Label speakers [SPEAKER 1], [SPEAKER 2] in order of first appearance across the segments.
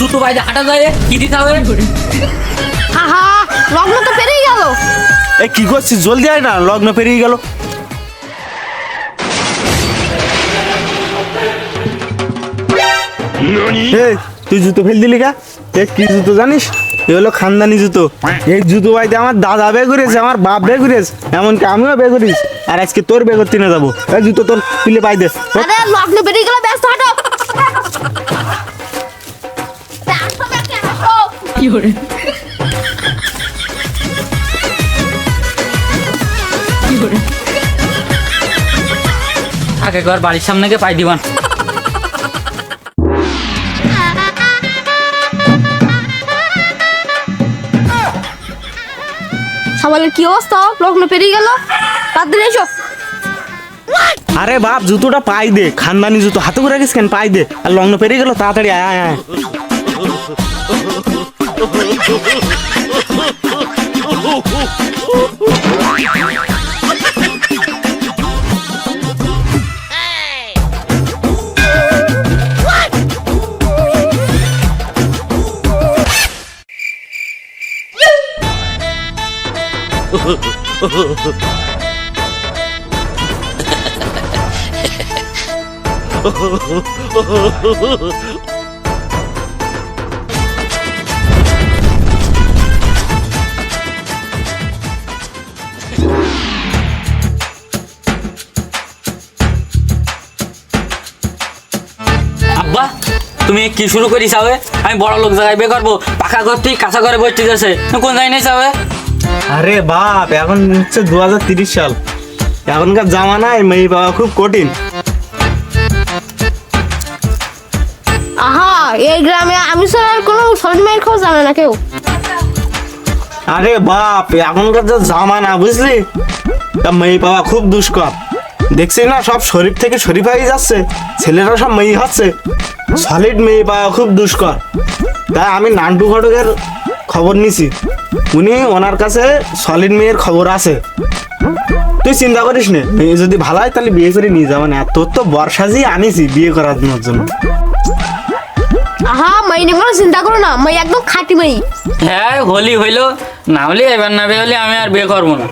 [SPEAKER 1] জুতো বাইরে হাঁটা যায় কি দিতে হবে?
[SPEAKER 2] আহা লগ্ন তো পেরিয়ে গেল।
[SPEAKER 3] এ কি করছিস? জলদি আয় না লগ্ন পেরিয়ে গেল। এই, তুই জুতো ফেল দিলি কা? এ কি জুতো জানিস? এ হলো খানদানি জুতো। এই জুতো বাইতে আমার দাদা বে করেছে আমার বাপ বে করেছে। এমনকি আমিও বে করিস আর আজকে তোর বে করতে না যাব। এই জুতো তোর তুলে পাই দে।
[SPEAKER 2] আরে লগ্ন পেরিয়ে গেল ব্যস্ত হাঁটো হাঁটো।
[SPEAKER 1] ঘর বাড়ির সামনে গিয়ে পাই দিবান।
[SPEAKER 2] সবালের কি অবস্থা? লগ্ন পেরিয়ে গেল? তাড়াতাড়ি এসো
[SPEAKER 3] আরে বাপ জুতোটা পাই দে। খানদানি জুতো। হাতে করে রাখিস কেন? পাই দে। আর লগ্ন পেরিয়ে গেল তাড়াতাড়ি আয় আয়। আয়
[SPEAKER 1] আব্বা তুমি কি শুরু করিস হবে আমি বড় লোক জায়গায় বে করব পাকা ঘর থেকে কাঁচা ঘরে বসতে যাচ্ছে কোন জায়গায় নিয়ে যাবে
[SPEAKER 3] আরে বাপ এখন হচ্ছে দু সাল। এখনকার জামানায় মেয়ে পাওয়া খুব কঠিন।
[SPEAKER 2] আহা এই গ্রামে আমি ছাড়া আর কোনো সরজ মায়ের খোঁজ জানে না কেউ।
[SPEAKER 3] আরে বাপ এখনকার যে জামানা বুঝলি? তা মেয়ে পাওয়া খুব দুষ্কর। দেখছি না সব শরীফ থেকে শরীফ হয়ে যাচ্ছে ছেলেরা সব মেয়ে হচ্ছে। সলিড মেয়ে পাওয়া খুব দুষ্কর। তাই আমি নান্টু ঘটকের খবর নিছি। উনি ওনার কাছে সলিড মেয়ের খবর আছে। তুই চিন্তা করিস নে মেয়ে যদি ভালো হয় তাহলে বিয়ে করে নিয়ে যাব না আর তোর তো বর্ষা বর্ষাজি আনিছি বিয়ে করার জন্য।
[SPEAKER 2] আহা মাই নিয়ে কোনো চিন্তা করো না মাই একদম খাঁটি মাই।
[SPEAKER 1] হ্যাঁ হলি হইল না হলে এবার না হলে আমি আর বিয়ে করব না।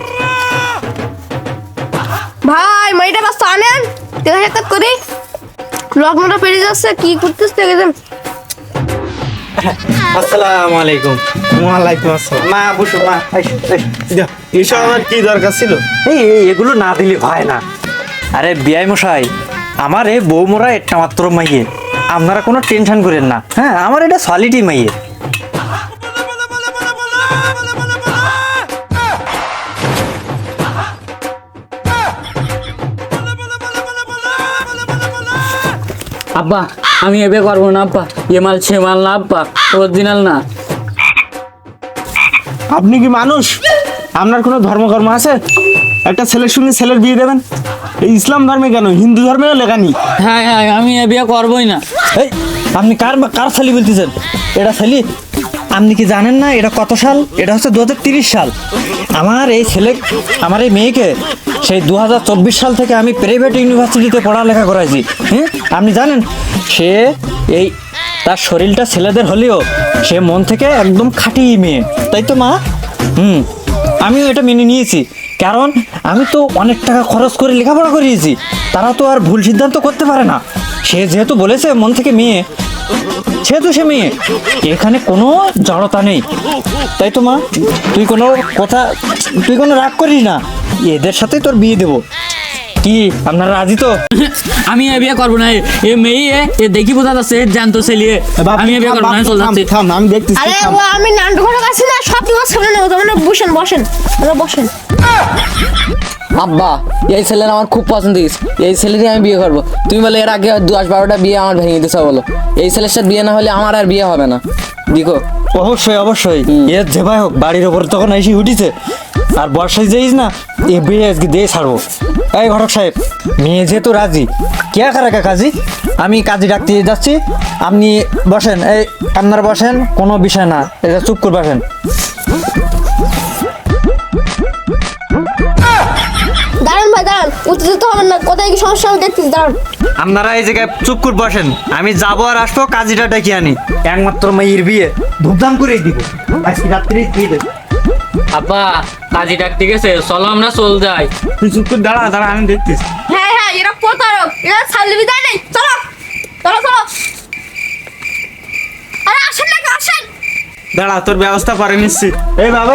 [SPEAKER 2] ভাই মাইটা ব্যস্ত আনেন। দেখা সাক্ষাৎ করি। লগ্নটা পেরিয়ে যাচ্ছে কি করতেছ দেখেছেন?
[SPEAKER 3] আসসালামু আলাইকুম। ওয়ালাইকুম আসসালাম। মা বসো মা এসব আমার কি দরকার ছিল?
[SPEAKER 4] এই এই, এগুলো না দিলে হয় না। আরে বিয়াই মশাই আমার এই বৌমরা একটা মাত্র মাইয়ে আপনারা কোনো টেনশন করেন না। হ্যাঁ আমার এটা সলিডই মাইয়ে
[SPEAKER 1] আব্বা আমি এবে করব না আব্বা। এ মাল সে মাল না আব্বা। অরিজিনাল না।
[SPEAKER 3] আপনি কি মানুষ? আপনার কোনো ধর্মকর্ম আছে? একটা ছেলের সঙ্গে ছেলের বিয়ে দেবেন? এই ইসলাম ধর্মে কেন? হিন্দু ধর্মেও লেখানি
[SPEAKER 1] হ্যাঁ হ্যাঁ আমি এ বিয়ে করবোই না।
[SPEAKER 4] এই আপনি কার কার ছেলে বলতেছেন? এটা সালি আপনি কি জানেন না এটা কত সাল? এটা হচ্ছে দু সাল। আমার এই ছেলে, আমার এই মেয়েকে সেই দু হাজার চব্বিশ সাল থেকে আমি প্রাইভেট ইউনিভার্সিটিতে পড়ালেখা করাইছি। হ্যাঁ? আপনি জানেন, সে এই তার শরীরটা ছেলেদের হলেও সে মন থেকে একদম খাঁটি মেয়ে। তাই তো মা? হুম। আমিও এটা মেনে নিয়েছি। কারণ আমি তো অনেক টাকা খরচ করে লেখাপড়া করিয়েছি। তারা তো আর ভুল সিদ্ধান্ত করতে পারে না। সে যেহেতু বলেছে মন থেকে মেয়ে সে মেয়ে। এখানে কোনো জড়তা নেই। তাই তো মা তুই কোনো কথা তুই কোনো রাগ করিস না। এদের সাথে তোর বিয়ে দেবো। কি আপনারা রাজি তো?
[SPEAKER 1] আমি এ বিয়ে করব না। এ- মেয়ে এ- এ দেখি বোঝা যাচ্ছে জ্যান্ত ছেলিয়ে আমি এ বিয়ে করব না আমি চলে যাচ্ছি।
[SPEAKER 3] থাম আমি দেখতেছি
[SPEAKER 2] আরে ও আমি নান্টু ঘটক আছি না সব তোমার সামনে নেব তোমরা বসেন বসেন। বসেন
[SPEAKER 5] আব্বা এই ছেলের আমার খুব পছন্দ হয়েছে এই ছেলেরই আমি বিয়ে করব। তুমি বলে এর আগে দশ বারোটা বিয়ে আমার ভেঙে দিতে বলো। এই ছেলের সাথে বিয়ে না হলে আমার আর বিয়ে হবে না। দেখো।
[SPEAKER 4] অবশ্যই অবশ্যই। এ যে ভাই হোক বাড়ির ওপর তখন এসে উঠিছে। আর বর্ষায় যাইস না এ বিয়ে আজকে দিয়ে ছাড়বো। এই ঘটক সাহেব মেয়ে যেহেতু রাজি কে কারাকা কাজী? আমি কাজী ডাকতে যাচ্ছি। আপনি বসেন এই আপনারা বসেন কোনো বিষয় না। এটা চুপ করে বসেন।
[SPEAKER 2] উত্তেজিত হবেন না কোথায় কি সমস্যা আমি দেখতেছি দাঁড়ান।
[SPEAKER 4] আপনারা এই জায়গায় চুপ করে বসেন আমি যাব আর আসব কাজীটা ডেকে আনি। একমাত্র মেয়ের বিয়ে ধুমধাম করেই দিব। আজকে রাত্রি দিয়ে দেব।
[SPEAKER 1] আব্বা কাজী ডাক ঠিক আছে? চলো আমরা চল যাই।
[SPEAKER 3] তুই চুপ করে দাঁড়া দাঁড়া আমি দেখতেছি।
[SPEAKER 2] হ্যাঁ হ্যাঁ এরা প্রতারক এরা ছাড়লে বিদায় নেই। চলো চলো চলো। আরে আসেন না আসেন।
[SPEAKER 3] দাঁড়া তোর ব্যবস্থা করে নিচ্ছি। এই বাবা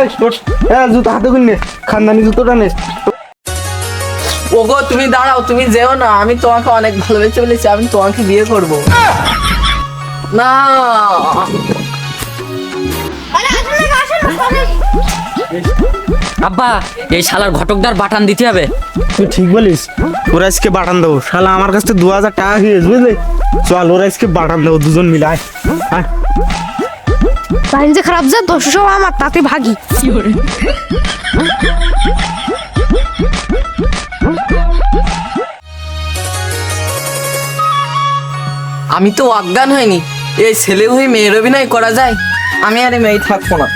[SPEAKER 3] হ্যাঁ জুতো হাতে করে নে খানদানি জুতোটা নে।
[SPEAKER 5] ওগো তুমি দাঁড়াও তুমি যেও না আমি তোমাকে অনেক ভালোবেসে বলেছি আমি তোমাকে বিয়ে করব। না।
[SPEAKER 1] আব্বা এই শালার ঘটকদার বাটান দিতে হবে।
[SPEAKER 3] তুই ঠিক বলিস ওরা আজকে বাটান দেবো। শালা আমার কাছ দু হাজার টাকা খেয়েছ বুঝলি? চল ওরা আজকে বাটান দেবো দুজন মিলে আয়। আয়।
[SPEAKER 2] যে খারাপ যায় দোষ সব আমার তাতে ভাগি।
[SPEAKER 5] আমি তো অজ্ঞান হয়নি এই ছেলে হয়ে মেয়ের অভিনয় করা যায়? আমি আর এই মেয়ে থাকব না।